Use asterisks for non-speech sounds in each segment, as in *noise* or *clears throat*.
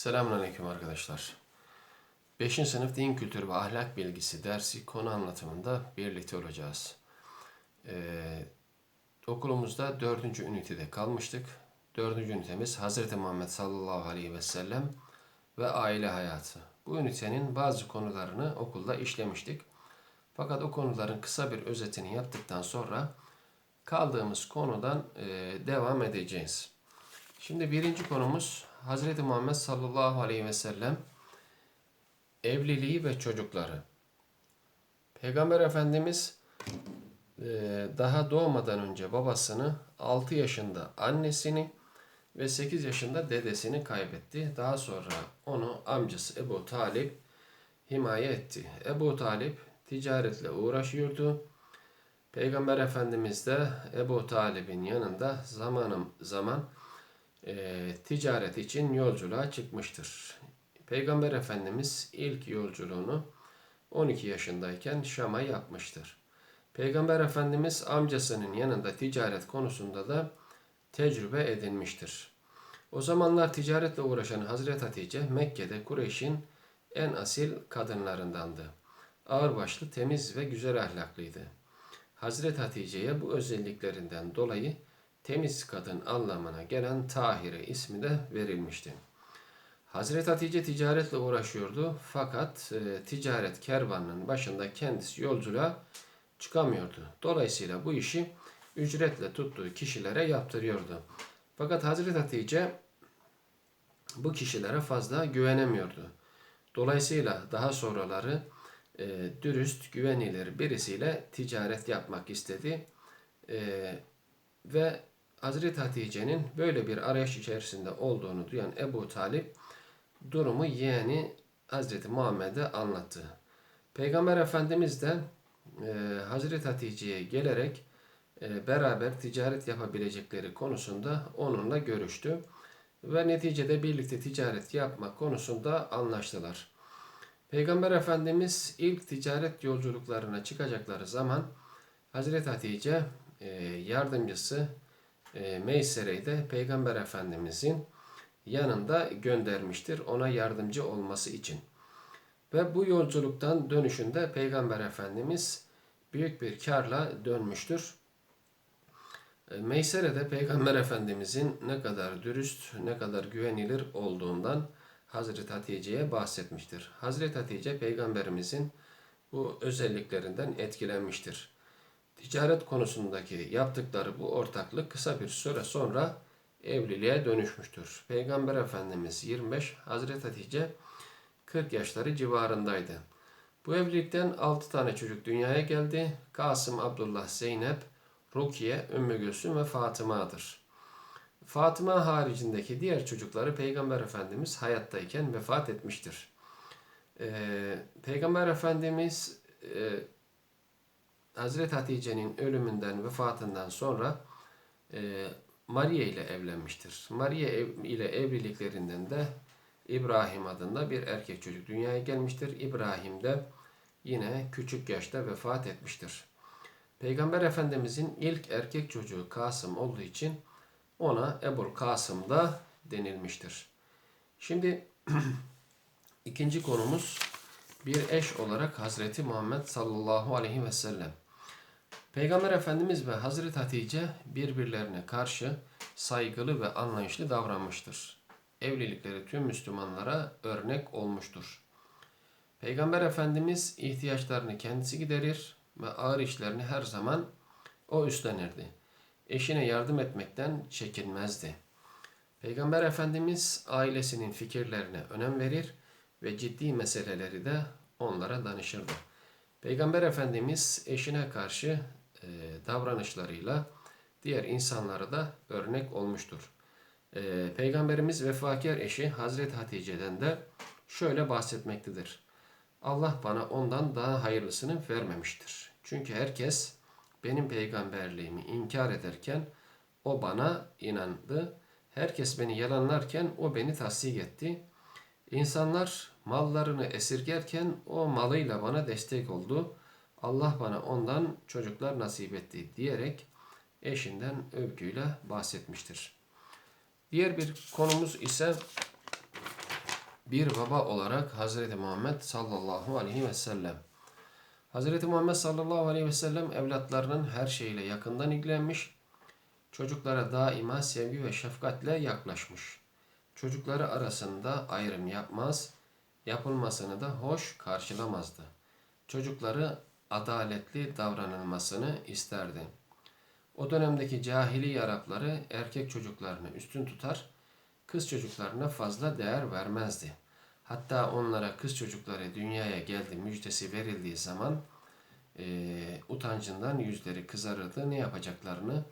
Selamünaleyküm arkadaşlar. 5. sınıf din kültürü ve ahlak bilgisi dersi konu anlatımında birlikte olacağız. Ee, okulumuzda 4. ünitede kalmıştık. 4. ünitemiz Hz. Muhammed sallallahu aleyhi ve sellem ve aile hayatı. Bu ünitenin bazı konularını okulda işlemiştik. Fakat o konuların kısa bir özetini yaptıktan sonra kaldığımız konudan e, devam edeceğiz. Şimdi birinci konumuz Hazreti Muhammed sallallahu aleyhi ve sellem evliliği ve çocukları. Peygamber Efendimiz e, daha doğmadan önce babasını 6 yaşında annesini ve 8 yaşında dedesini kaybetti. Daha sonra onu amcası Ebu Talip himaye etti. Ebu Talip ticaretle uğraşıyordu. Peygamber Efendimiz de Ebu Talib'in yanında zamanım zaman e, ticaret için yolculuğa çıkmıştır. Peygamber Efendimiz ilk yolculuğunu 12 yaşındayken Şam'a yapmıştır. Peygamber Efendimiz amcasının yanında ticaret konusunda da tecrübe edinmiştir. O zamanlar ticaretle uğraşan Hazreti Hatice Mekke'de Kureyş'in en asil kadınlarındandı. Ağırbaşlı, temiz ve güzel ahlaklıydı. Hazreti Hatice'ye bu özelliklerinden dolayı temiz kadın anlamına gelen Tahire ismi de verilmişti. Hazreti Hatice ticaretle uğraşıyordu fakat e, ticaret kervanının başında kendisi yolculuğa çıkamıyordu. Dolayısıyla bu işi ücretle tuttuğu kişilere yaptırıyordu. Fakat Hazreti Hatice bu kişilere fazla güvenemiyordu. Dolayısıyla daha sonraları e, dürüst, güvenilir birisiyle ticaret yapmak istedi. E, ve Hazreti Hatice'nin böyle bir arayış içerisinde olduğunu duyan Ebu Talip durumu yeğeni Hazreti Muhammed'e anlattı. Peygamber Efendimiz de e, Hazreti Hatice'ye gelerek e, beraber ticaret yapabilecekleri konusunda onunla görüştü ve neticede birlikte ticaret yapmak konusunda anlaştılar. Peygamber Efendimiz ilk ticaret yolculuklarına çıkacakları zaman Hazreti Hatice e, yardımcısı e, Meysere'yi de Peygamber Efendimizin yanında göndermiştir ona yardımcı olması için. Ve bu yolculuktan dönüşünde Peygamber Efendimiz büyük bir karla dönmüştür. E, Meysere de Peygamber Efendimizin ne kadar dürüst, ne kadar güvenilir olduğundan Hazreti Hatice'ye bahsetmiştir. Hazreti Hatice Peygamberimizin bu özelliklerinden etkilenmiştir. Ticaret konusundaki yaptıkları bu ortaklık kısa bir süre sonra evliliğe dönüşmüştür. Peygamber Efendimiz 25, Hazreti Hatice 40 yaşları civarındaydı. Bu evlilikten 6 tane çocuk dünyaya geldi. Kasım, Abdullah, Zeynep, Rukiye, Ümmü Gülsüm ve Fatıma'dır. Fatıma haricindeki diğer çocukları Peygamber Efendimiz hayattayken vefat etmiştir. Ee, Peygamber Efendimiz e, Hazreti Hatice'nin ölümünden, vefatından sonra e, Maria ile evlenmiştir. Maria ev, ile evliliklerinden de İbrahim adında bir erkek çocuk dünyaya gelmiştir. İbrahim de yine küçük yaşta vefat etmiştir. Peygamber Efendimizin ilk erkek çocuğu Kasım olduğu için ona Ebul Kasım da denilmiştir. Şimdi *clears throat* ikinci konumuz bir eş olarak Hazreti Muhammed sallallahu aleyhi ve sellem. Peygamber Efendimiz ve Hazreti Hatice birbirlerine karşı saygılı ve anlayışlı davranmıştır. Evlilikleri tüm Müslümanlara örnek olmuştur. Peygamber Efendimiz ihtiyaçlarını kendisi giderir ve ağır işlerini her zaman o üstlenirdi. Eşine yardım etmekten çekinmezdi. Peygamber Efendimiz ailesinin fikirlerine önem verir ve ciddi meseleleri de onlara danışırdı. Peygamber Efendimiz eşine karşı e, davranışlarıyla diğer insanlara da örnek olmuştur. E, Peygamberimiz vefakar eşi Hazreti Hatice'den de şöyle bahsetmektedir. Allah bana ondan daha hayırlısını vermemiştir. Çünkü herkes benim peygamberliğimi inkar ederken o bana inandı. Herkes beni yalanlarken o beni tasdik etti. İnsanlar mallarını esirgerken o malıyla bana destek oldu. Allah bana ondan çocuklar nasip etti diyerek eşinden övgüyle bahsetmiştir. Diğer bir konumuz ise bir baba olarak Hazreti Muhammed sallallahu aleyhi ve sellem. Hazreti Muhammed sallallahu aleyhi ve sellem evlatlarının her şeyiyle yakından ilgilenmiş, çocuklara daima sevgi ve şefkatle yaklaşmış. Çocukları arasında ayrım yapmaz, yapılmasını da hoş karşılamazdı. Çocukları adaletli davranılmasını isterdi. O dönemdeki cahili Arapları erkek çocuklarını üstün tutar, kız çocuklarına fazla değer vermezdi. Hatta onlara kız çocukları dünyaya geldi müjdesi verildiği zaman eee, utancından yüzleri kızarırdı, ne yapacaklarını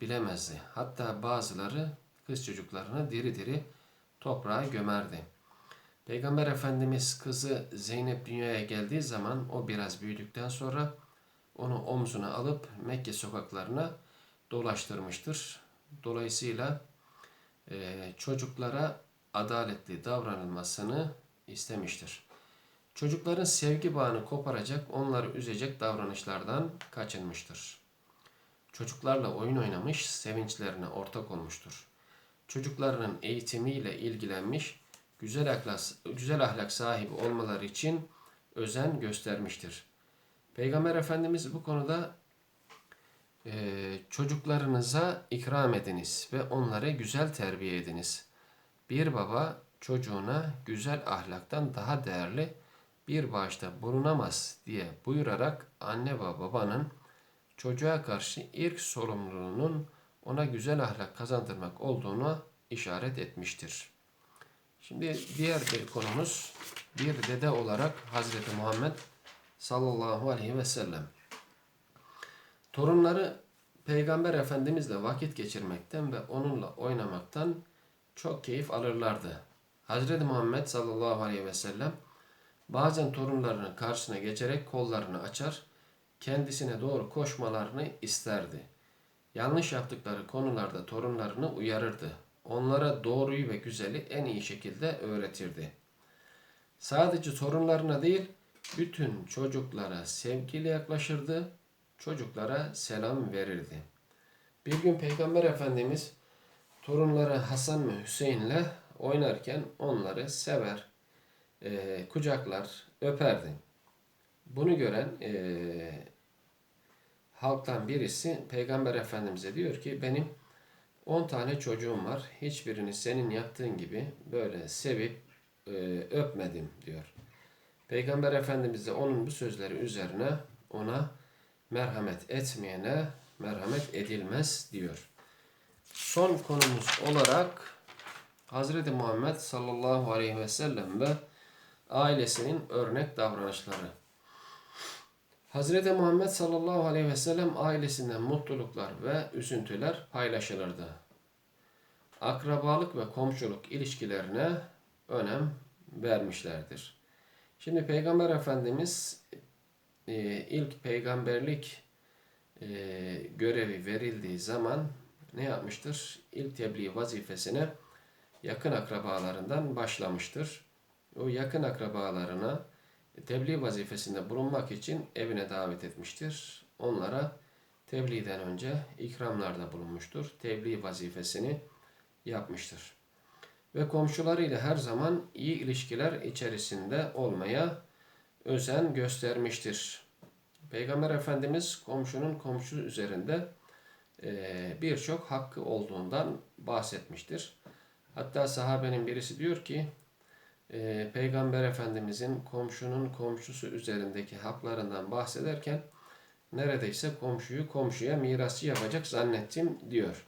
bilemezdi. Hatta bazıları kız çocuklarını diri diri toprağa gömerdi. Peygamber Efendimiz kızı Zeynep dünyaya geldiği zaman o biraz büyüdükten sonra onu omzuna alıp Mekke sokaklarına dolaştırmıştır. Dolayısıyla eee, çocuklara adaletli davranılmasını istemiştir. Çocukların sevgi bağını koparacak, onları üzecek davranışlardan kaçınmıştır. Çocuklarla oyun oynamış, sevinçlerine ortak olmuştur. Çocuklarının eğitimiyle ilgilenmiş, güzel ahlak, güzel ahlak sahibi olmaları için özen göstermiştir. Peygamber Efendimiz bu konuda eee, çocuklarınıza ikram ediniz ve onları güzel terbiye ediniz. Bir baba çocuğuna güzel ahlaktan daha değerli bir bağışta bulunamaz diye buyurarak anne ve babanın çocuğa karşı ilk sorumluluğunun ona güzel ahlak kazandırmak olduğunu işaret etmiştir. Şimdi diğer bir konumuz bir dede olarak Hazreti Muhammed sallallahu aleyhi ve sellem. Torunları Peygamber Efendimizle vakit geçirmekten ve onunla oynamaktan çok keyif alırlardı. Hazreti Muhammed sallallahu aleyhi ve sellem bazen torunlarının karşısına geçerek kollarını açar, kendisine doğru koşmalarını isterdi. Yanlış yaptıkları konularda torunlarını uyarırdı. Onlara doğruyu ve güzeli en iyi şekilde öğretirdi. Sadece torunlarına değil, bütün çocuklara sevgiyle yaklaşırdı, çocuklara selam verirdi. Bir gün Peygamber Efendimiz torunları Hasan ve Hüseyin'le oynarken onları sever, e, kucaklar, öperdi. Bunu gören e, halktan birisi Peygamber Efendimiz'e diyor ki benim 10 tane çocuğum var. Hiçbirini senin yaptığın gibi böyle sevip e, öpmedim diyor. Peygamber Efendimiz de onun bu sözleri üzerine ona merhamet etmeyene merhamet edilmez diyor. Son konumuz olarak Hazreti Muhammed sallallahu aleyhi ve sellem ve ailesinin örnek davranışları. Hazreti Muhammed sallallahu aleyhi ve sellem ailesinden mutluluklar ve üzüntüler paylaşılırdı. Akrabalık ve komşuluk ilişkilerine önem vermişlerdir. Şimdi Peygamber Efendimiz e, ilk peygamberlik e, görevi verildiği zaman ne yapmıştır? İlk tebliğ vazifesine yakın akrabalarından başlamıştır. O yakın akrabalarına tebliğ vazifesinde bulunmak için evine davet etmiştir. Onlara tebliğden önce ikramlarda bulunmuştur. Tebliğ vazifesini yapmıştır. Ve komşularıyla her zaman iyi ilişkiler içerisinde olmaya özen göstermiştir. Peygamber Efendimiz komşunun komşu üzerinde e, birçok hakkı olduğundan bahsetmiştir. Hatta sahabenin birisi diyor ki e, Peygamber Efendimizin komşunun komşusu üzerindeki haklarından bahsederken neredeyse komşuyu komşuya mirasçı yapacak zannettim diyor.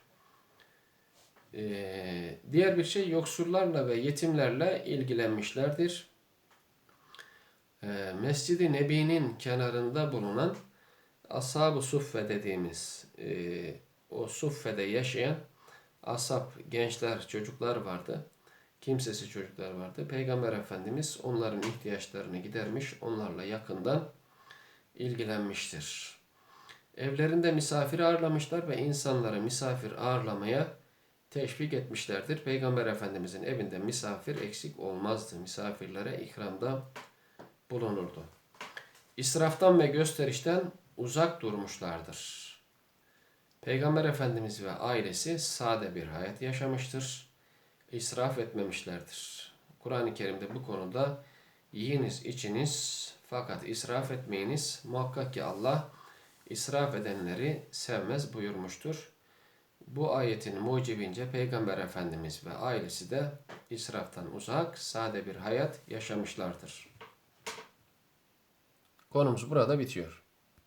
E, diğer bir şey yoksullarla ve yetimlerle ilgilenmişlerdir. E, Mescid-i Nebi'nin kenarında bulunan Ashab-ı Suffe dediğimiz e, o Suffe'de yaşayan asap, gençler, çocuklar vardı kimsesiz çocuklar vardı. Peygamber Efendimiz onların ihtiyaçlarını gidermiş, onlarla yakından ilgilenmiştir. Evlerinde misafir ağırlamışlar ve insanları misafir ağırlamaya teşvik etmişlerdir. Peygamber Efendimizin evinde misafir eksik olmazdı. Misafirlere ikramda bulunurdu. İsraftan ve gösterişten uzak durmuşlardır. Peygamber Efendimiz ve ailesi sade bir hayat yaşamıştır israf etmemişlerdir. Kur'an-ı Kerim'de bu konuda yiyiniz içiniz fakat israf etmeyiniz. Muhakkak ki Allah israf edenleri sevmez buyurmuştur. Bu ayetin mucibince Peygamber Efendimiz ve ailesi de israftan uzak, sade bir hayat yaşamışlardır. Konumuz burada bitiyor.